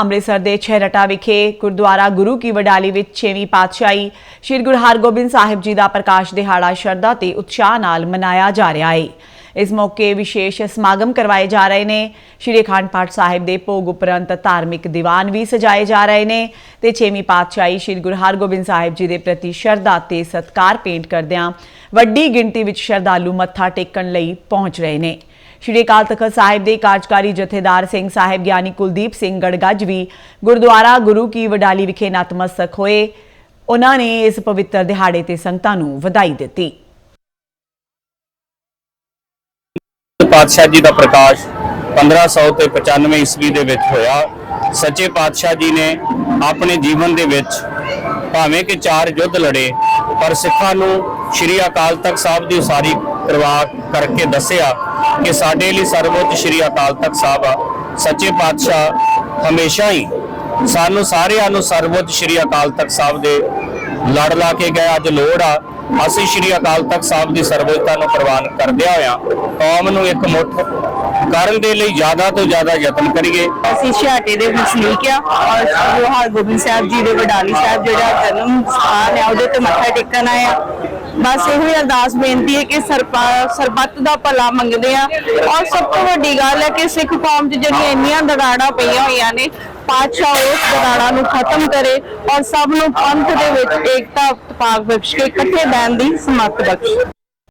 ਅੰਮ੍ਰਿਤਸਰ ਦੇ ਛੇਹਰਟਾ ਵਿਖੇ ਗੁਰਦੁਆਰਾ ਗੁਰੂ ਕੀ ਵਡਾਲੀ ਵਿੱਚ ਛੇਵੀਂ ਪਾਤਸ਼ਾਹੀ ਸ੍ਰੀ ਗੁਰੂ ਹਰਗੋਬਿੰਦ ਸਾਹਿਬ ਜੀ ਦਾ ਪ੍ਰਕਾਸ਼ ਦਿਹਾੜਾ ਸ਼ਰਧਾ ਤੇ ਉਤਸ਼ਾਹ ਨਾਲ ਮਨਾਇਆ ਜਾ ਰਿਹਾ ਹੈ ਇਸ ਮੌਕੇ ਵਿਸ਼ੇਸ਼ ਸਮਾਗਮ ਕਰਵਾਏ ਜਾ ਰਹੇ ਨੇ। ਸ੍ਰੀ ਅਖੰਡ ਪਾਠ ਸਾਹਿਬ ਦੇ ਭੋਗ ਉਪਰੰਤ ਧਾਰਮਿਕ ਦੀਵਾਨ ਵੀ ਸਜਾਏ ਜਾ ਰਹੇ ਨੇ ਤੇ ਛੇਵੀਂ ਪਾਤਸ਼ਾਹੀ ਸ੍ਰੀ ਗੁਰੂ ਹਰਗੋਬਿੰਦ ਸਾਹਿਬ ਜੀ ਦੇ ਪ੍ਰਤੀ ਸ਼ਰਧਾ ਤੇ ਸਤਕਾਰ ਪੇਂਟ ਕਰਦਿਆਂ ਵੱਡੀ ਗਿਣਤੀ ਵਿੱਚ ਸ਼ਰਧਾਲੂ ਮੱਥਾ ਟੇਕਣ ਲਈ ਪਹੁੰਚ ਰਹੇ ਨੇ। ਸ਼੍ਰੀ ਅਕਾਲ ਤਖਤ ਸਾਹਿਬ ਦੇ ਕਾਰਜਕਾਰੀ ਜਥੇਦਾਰ ਸਿੰਘ ਸਾਹਿਬ ਗਿਆਨੀ ਕੁਲਦੀਪ ਸਿੰਘ ਗੜਗੱਜ ਵੀ ਗੁਰਦੁਆਰਾ ਗੁਰੂ ਕੀ ਵਡਾਲੀ ਵਿਖੇ ਨਤਮਸਤਕ ਹੋਏ। ਉਹਨਾਂ ਨੇ ਇਸ ਪਵਿੱਤਰ ਦਿਹਾੜੇ ਤੇ ਸੰਗਤਾਂ ਨੂੰ ਵਧਾਈ ਦਿੱਤੀ। ਪਾਤਸ਼ਾਹ ਜੀ ਦਾ ਪ੍ਰਕਾਸ਼ 1500 ਤੇ 95 ਈਸਵੀ ਦੇ ਵਿੱਚ ਹੋਇਆ। ਸੱਚੇ ਪਾਤਸ਼ਾਹ ਜੀ ਨੇ ਆਪਣੇ ਜੀਵਨ ਦੇ ਵਿੱਚ ਭਾਵੇਂ ਕਿ ਚਾਰ ਯੁੱਧ ਲੜੇ, ਪਰ ਸਿੱਖਾਂ ਨੂੰ ਸ਼੍ਰੀ ਅਕਾਲ ਤਖਤ ਸਾਹਿਬ ਦੀ ਉਸਾਰੀ ਕਰਵਾ ਕਰਕੇ ਦੱਸਿਆ ਕਿ ਸਾਡੇ ਲਈ ਸਰਵਉੱਚ ਸ਼੍ਰੀ ਅਕਾਲ ਤਖਤ ਸਾਹਿਬ ਆ, ਸੱਚੇ ਪਾਤਸ਼ਾਹ ਹਮੇਸ਼ਾ ਹੀ ਸਾਨੂੰ ਸਾਰਿਆਂ ਨੂੰ ਸਰਵਉੱਚ ਸ਼੍ਰੀ ਅਕਾਲ ਤਖਤ ਸਾਹਿਬ ਦੇ ਲੜ ਲਾ ਕੇ ਗਏ, ਅੱਜ ਲੋੜ ਆ, ਅਸੀਂ ਸ਼੍ਰੀ ਅਕਾਲ ਤਖਤ ਸਾਹਿਬ ਦੀ ਸਰਵਉੱਚਤਾ ਨੂੰ ਪ੍ਰਵਾਨ ਕਰਦਿਆਂ ਹੋਇਆਂ ਕੌਮ ਨੂੰ ਇੱਕ ਮੁੱਠ ਕਰਨ ਦੇ ਲਈ ਜ਼ਿਆਦਾ ਤੋਂ ਜ਼ਿਆਦਾ ਯਤਨ ਕਰੀਏ। ਅਸੀਂ ਛਿਆਟੇ ਦੇ ਵਸਨੀਕ ਆ, ਔਰ ਸ੍ਰੀ ਹਰਗੋਬਿੰਦ ਸਾਹਿਬ ਜੀ ਦੇ ਵਡਾਲੀ ਸਾਹਿਬ ਜਿਹੜਾ ਜਨਮ ਸਥਾਨ ਹੈ ਉਹਦੇ ਤੇ ਮੱਥਾ ਟੇਕਣ ਆਏ ਬਸ ਇਹੋ ਹੀ ਅਰਦਾਸ ਬੇਨਤੀ ਹੈ ਕਿ ਸਰਪਾ- ਸਰਬੱਤ ਦਾ ਭਲਾ ਮੰਗਦੇ ਆ ਔਰ ਸਭ ਤੋਂ ਵੱਡੀ ਗੱਲ ਹੈ ਕਿ ਸਿੱਖ ਕੌਮ 'ਚ ਜਿਹੜੀਆਂ ਇੰਨੀਆਂ ਦਰਾੜਾਂ ਪਈਆਂ ਹੋਈਆਂ ਨੇ, ਪਾਤਸ਼ਾਹ ਉਸ ਦਰਾੜਾਂ ਨੂੰ ਖਤਮ ਕਰੇ ਔਰ ਸਭ ਨੂੰ ਪੰਥ ਦੇ ਵਿੱਚ ਏਕਤਾ ਪਾਕ ਬਖਸ਼ ਕੇ ਇਕੱਠੇ ਬਹਿਣ ਦੀ ਸਮੱਤ ਬਖਸ਼ੇ।